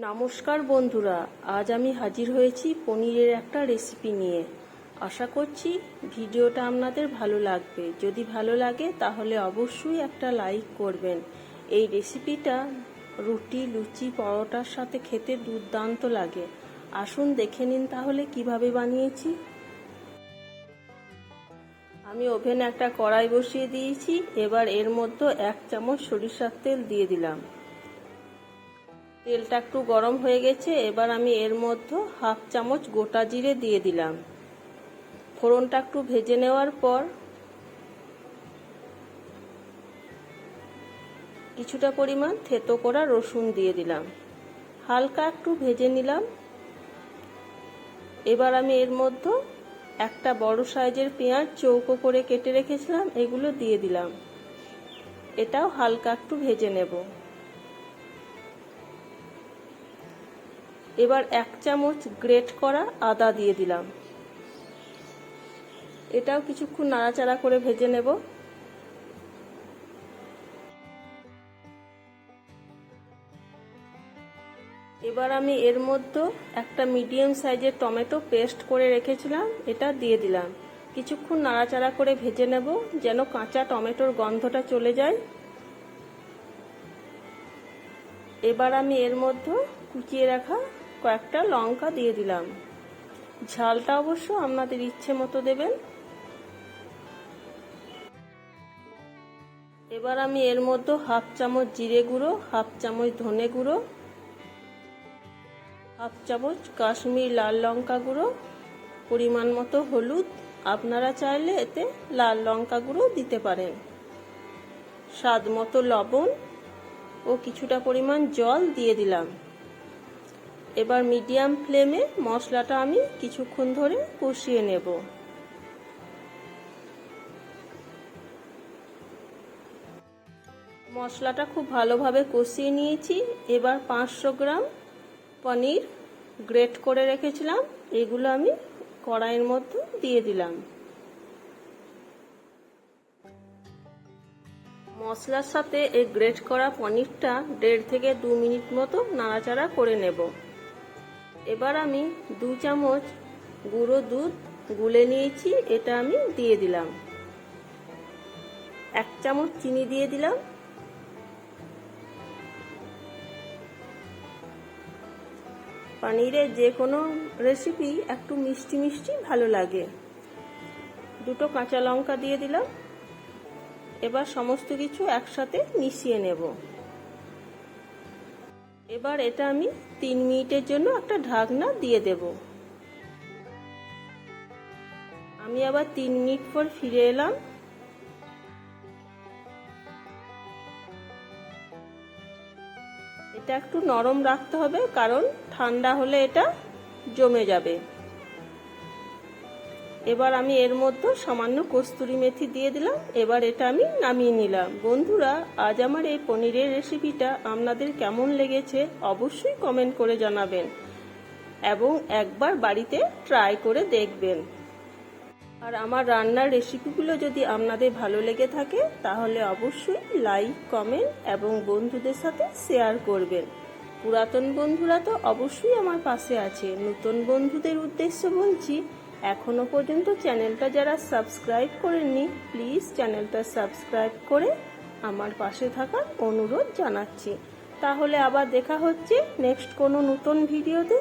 নমস্কার বন্ধুরা, আজ আমি হাজির হয়েছি পনিরের একটা রেসিপি নিয়ে। আশা করছি ভিডিওটা আপনাদের ভালো লাগবে। যদি ভালো লাগে, তাহলে অবশ্যই একটা লাইক করবেন। এই রেসিপিটা রুটি, লুচি, পরোটার সাথে খেতে দুর্দান্ত লাগে। আসুন দেখে নিন তাহলে কীভাবে বানিয়েছি। আমি ওভেনে একটা কড়াই বসিয়ে দিয়েছি। এবার এর মধ্যে এক চামচ সরিষার তেল দিয়ে দিলাম। তেলটা একটু গরম হয়ে গেছে, এবার আমি এর মধ্যে হাফ চামচ গোটা জিরে দিয়ে দিলাম। ফোড়নটা একটু ভেজে নেওয়ার পর কিছুটা পরিমাণ থেতো করা রসুন দিয়ে দিলাম। হালকা একটু ভেজে নিলাম। এবার আমি এর মধ্যে একটা বড় সাইজের পেঁয়াজ চৌকো করে কেটে রেখেছিলাম, এগুলো দিয়ে দিলাম। এটাও হালকা একটু ভেজে নেব। এবার এক চামচ গ্রেট করা আদা দিয়ে দিলাম। এটাও কিছুক্ষণ নাড়াচাড়া করে ভেজে নেব। এবার আমি এর মধ্যে একটা মিডিয়াম সাইজের টমেটো পেস্ট করে রেখেছিলাম, এটা দিয়ে দিলাম। কিছুক্ষণ নাড়াচাড়া করে ভেজে নেব, যেন কাঁচা টমেটোর গন্ধটা চলে যায়। এবার আমি এর মধ্যে কুচিয়ে রাখা কয়েকটা লঙ্কা দিয়ে দিলাম। ঝালটা অবশ্য আপনাদের ইচ্ছে মতো দেবেন। এবার আমি এর মধ্যে হাফ চামচ জিরে গুঁড়ো, হাফ চামচ ধনে গুঁড়ো, হাফ চামচ কাশ্মীর লাল লঙ্কা গুঁড়ো, পরিমাণ মতো হলুদ। আপনারা চাইলে এতে লাল লঙ্কা গুঁড়ো দিতে পারেন। স্বাদ মতো লবণ ও কিছুটা পরিমাণ জল দিয়ে দিলাম। এবার মিডিয়াম ফ্লেমে মশলাটা আমি কিছুক্ষণ ধরে কষিয়ে নেব। মশলাটা খুব ভালোভাবে কষিয়ে নিয়েছি। এবার পাঁচশো গ্রাম পনির গ্রেট করে রেখেছিলাম। এগুলো আমি কড়াইয়ের মধ্যে দিয়ে দিলাম। মশলার সাথে এই গ্রেট করা পনিরটা দেড় থেকে দু মিনিট মতো নাড়াচাড়া করে নেব। এবার আমি দু চামচ গুঁড়ো দুধ গুলে নিয়েছি, এটা আমি দিয়ে দিলাম। এক চামচ চিনি দিয়ে দিলাম। পনিরের যে কোনো রেসিপি একটু মিষ্টি মিষ্টি ভালো লাগে। দুটো কাঁচা লঙ্কা দিয়ে দিলাম। এবার সমস্ত কিছু একসাথে মিশিয়ে নেব। এবার এটা আমি তিন মিনিটের জন্য একটা ঢাকনা দিয়ে দেব। আমি আবার তিন মিনিট পর ফিরে এলাম। এটা একটু নরম রাখতে হবে, কারণ ঠান্ডা হলে এটা জমে যাবে। এবার আমি এর মধ্যে সামান্য কস্তুরি মেথি দিয়ে দিলাম। এবার এটা আমি নামিয়ে নিলাম। বন্ধুরা, আজ আমার এই পনিরের রেসিপিটা আপনাদের কেমন লেগেছে অবশ্যই কমেন্ট করে জানাবেন এবং একবার বাড়িতে ট্রাই করে দেখবেন। আর আমার রান্নার রেসিপিগুলো যদি আপনাদের ভালো লেগে থাকে, তাহলে অবশ্যই লাইক, কমেন্ট এবং বন্ধুদের সাথে শেয়ার করবেন। পুরাতন বন্ধুরা তো অবশ্যই আমার পাশে আছে। নতুন বন্ধুদের উদ্দেশ্য বলছি এখনও পর্যন্ত চ্যানেলটা যারা সাবস্ক্রাইব করেননি, প্লিজ চ্যানেলটা সাবস্ক্রাইব করে আমার পাশে থাকার অনুরোধ জানাচ্ছি। তাহলে আবার দেখা হচ্ছে নেক্সট কোনো নতুন ভিডিওতে।